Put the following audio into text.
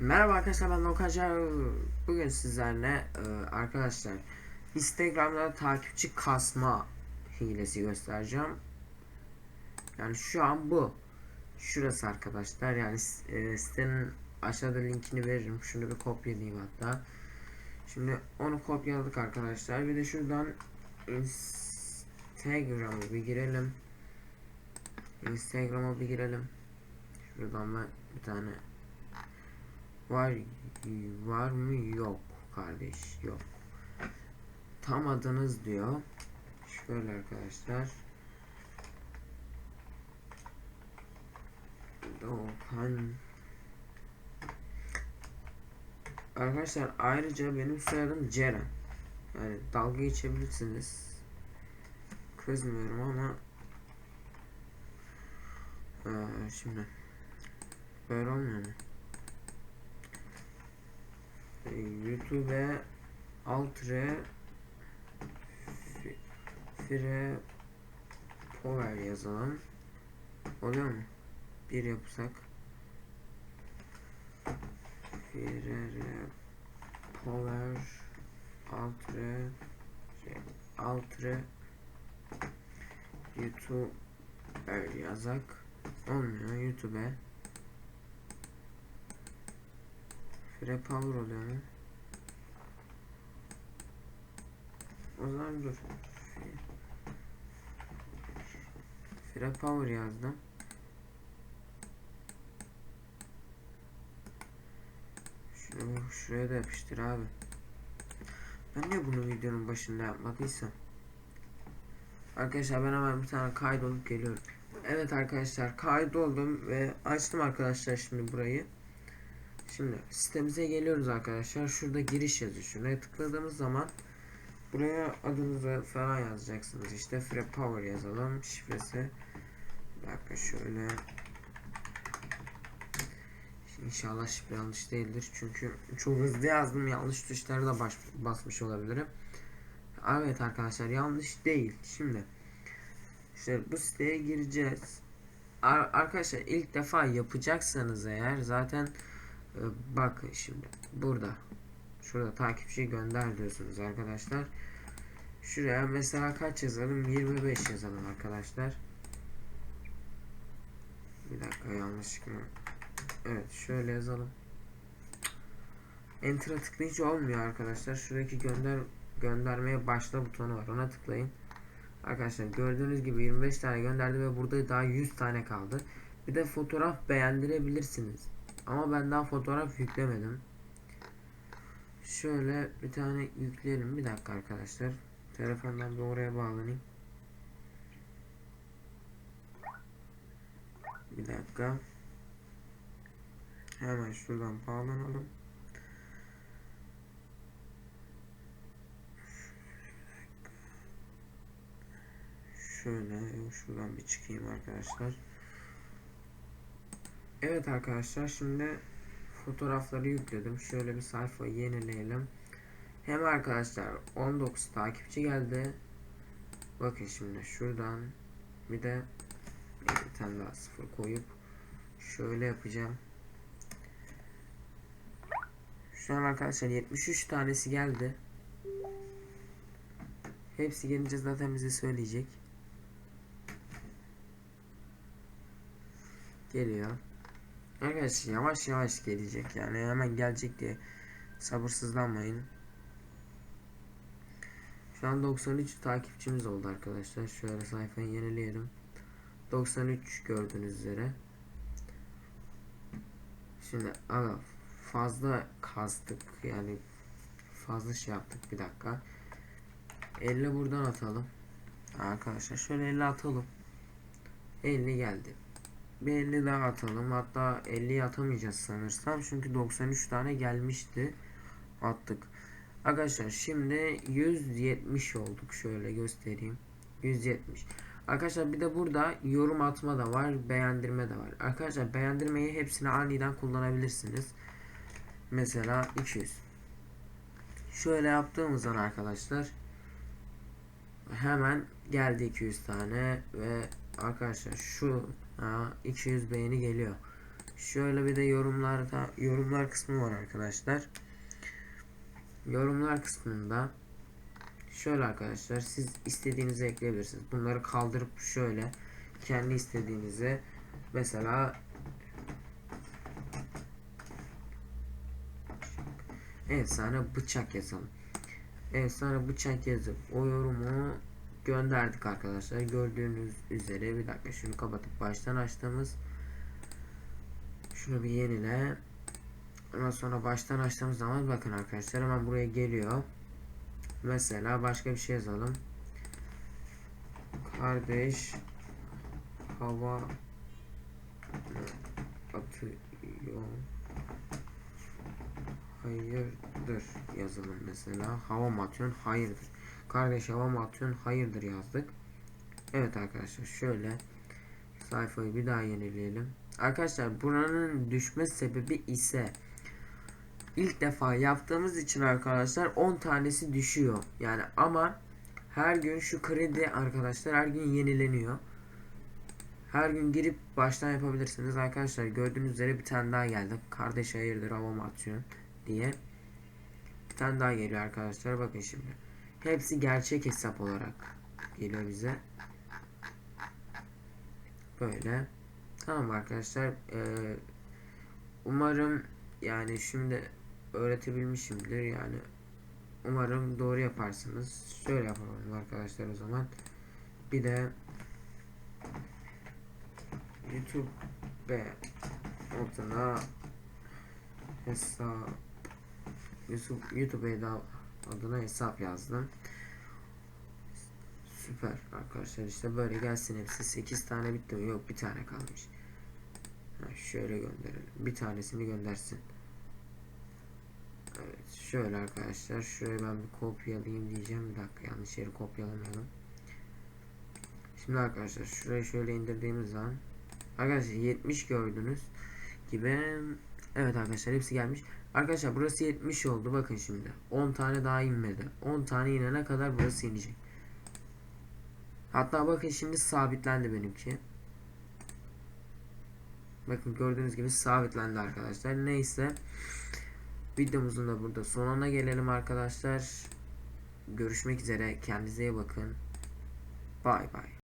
Merhaba arkadaşlar ben Lokacar. Bugün sizlerle e, arkadaşlar Instagram'da takipçi kasma hilesi göstereceğim. Yani şu an bu. Şurası arkadaşlar. Yani e, sitenin aşağıda linkini veririm. Şunu bir kopyalayayım hatta. Şimdi onu kopyaladık arkadaşlar. Bir de şuradan Instagram'a bir girelim. Instagram'a bir girelim. Şuradan ben bir tane Var var mı yok kardeş yok. Tam adınız diyor. Şöyle arkadaşlar. Doğukan Arkadaşlar ayrıca benim soyadım Ceren. Yani dalga geçebilirsiniz. Kızmıyorum ama ee, şimdi böyle olmuyor mu? YouTube Altre Fire Power yazalım. Oluyor mu? Bir yapsak. Fire Power Altre şey, Altre YouTube yazak. Olmuyor YouTube'e Free power oluyor mu? O zaman dur. Free yazdım. Şunu şuraya da yapıştır abi. Ben niye bunu videonun başında yapmadıysam? Arkadaşlar ben hemen bir tane kaydolup geliyorum. Evet arkadaşlar kaydoldum ve açtım arkadaşlar şimdi burayı. Şimdi sitemize geliyoruz arkadaşlar. Şurada giriş yazıyor. Şuraya tıkladığımız zaman buraya adınızı falan yazacaksınız. İşte Free Power yazalım. Şifresi. Bir dakika şöyle. İnşallah şifre yanlış değildir. Çünkü çok hızlı yazdım. Yanlış tuşları da baş, basmış olabilirim. Evet arkadaşlar yanlış değil. Şimdi işte bu siteye gireceğiz. Ar arkadaşlar ilk defa yapacaksanız eğer zaten ee, bak şimdi. Burada. Şurada takipçi gönder diyorsunuz arkadaşlar. Şuraya mesela kaç yazalım? 25 yazalım arkadaşlar. Bir dakika yanlışlıkla. Evet şöyle yazalım. Enter'a tıklayınca olmuyor arkadaşlar. Şuradaki gönder göndermeye başla butonu var. Ona tıklayın. Arkadaşlar gördüğünüz gibi 25 tane gönderdi ve burada daha 100 tane kaldı. Bir de fotoğraf beğendirebilirsiniz ama ben daha fotoğraf yüklemedim. Şöyle bir tane yükleyelim. Bir dakika arkadaşlar. Telefondan bir oraya bağlanayım. Bir dakika. Hemen şuradan bağlanalım. Şöyle şuradan bir çıkayım arkadaşlar. Evet arkadaşlar şimdi fotoğrafları yükledim. Şöyle bir sayfa yenileyelim. Hem arkadaşlar 19 takipçi geldi. Bakın şimdi şuradan bir de bir tane daha sıfır koyup şöyle yapacağım. Şu an arkadaşlar 73 tanesi geldi. Hepsi gelince zaten bize söyleyecek. Geliyor. Arkadaşlar yavaş yavaş gelecek yani hemen gelecek diye sabırsızlanmayın. Şu an 93 takipçimiz oldu arkadaşlar. Şöyle sayfayı yenileyelim. 93 gördüğünüz üzere. Şimdi aga fazla kastık yani fazla şey yaptık bir dakika. 50 buradan atalım. Arkadaşlar şöyle 50 atalım. 50 geldi bir 50 daha atalım. Hatta 50'yi atamayacağız sanırsam. Çünkü 93 tane gelmişti. Attık. Arkadaşlar şimdi 170 olduk. Şöyle göstereyim. 170. Arkadaşlar bir de burada yorum atma da var. Beğendirme de var. Arkadaşlar beğendirmeyi hepsini aniden kullanabilirsiniz. Mesela 200. Şöyle yaptığımızdan arkadaşlar hemen geldi 200 tane ve arkadaşlar şu ha, 200 beğeni geliyor. Şöyle bir de yorumlarda yorumlar kısmı var arkadaşlar. Yorumlar kısmında şöyle arkadaşlar siz istediğinizi ekleyebilirsiniz. Bunları kaldırıp şöyle kendi istediğinizi mesela efsane bıçak yazalım. Efsane bıçak yazıp o yorumu gönderdik arkadaşlar. Gördüğünüz üzere bir dakika şunu kapatıp baştan açtığımız şunu bir yenile. Ondan sonra baştan açtığımız zaman bakın arkadaşlar hemen buraya geliyor. Mesela başka bir şey yazalım. Kardeş hava atıyor. Hayırdır yazalım mesela. Hava mı atıyorsun? Hayırdır. Kardeş hava mı atıyorsun? Hayırdır yazdık. Evet arkadaşlar şöyle sayfayı bir daha yenileyelim. Arkadaşlar buranın düşme sebebi ise ilk defa yaptığımız için arkadaşlar 10 tanesi düşüyor. Yani ama her gün şu kredi arkadaşlar her gün yenileniyor. Her gün girip baştan yapabilirsiniz. Arkadaşlar gördüğünüz üzere bir tane daha geldi. Kardeş hayırdır hava mı atıyorsun diye. Bir tane daha geliyor arkadaşlar. Bakın şimdi. Hepsi gerçek hesap olarak geliyor bize. Böyle. Tamam arkadaşlar. Ee, umarım yani şimdi öğretebilmişimdir yani. Umarım doğru yaparsınız. Şöyle yapalım arkadaşlar o zaman. Bir de YouTube adına hesap YouTube, YouTube adına hesap yazdım. Süper arkadaşlar işte böyle gelsin hepsi 8 tane bitti mi? Yok bir tane kalmış. Ha, şöyle gönderelim. Bir tanesini göndersin. Evet şöyle arkadaşlar şuraya ben bir kopyalayayım diyeceğim. Bir dakika yanlış yeri kopyalamayalım. Şimdi arkadaşlar şuraya şöyle indirdiğimiz zaman Arkadaşlar 70 gördünüz gibi Evet arkadaşlar hepsi gelmiş. Arkadaşlar burası 70 oldu. Bakın şimdi. 10 tane daha inmedi. 10 tane inene kadar burası inecek. Hatta bakın şimdi sabitlendi benimki. Bakın gördüğünüz gibi sabitlendi arkadaşlar. Neyse. Videomuzun da burada sonuna gelelim arkadaşlar. Görüşmek üzere. Kendinize iyi bakın. Bay bay.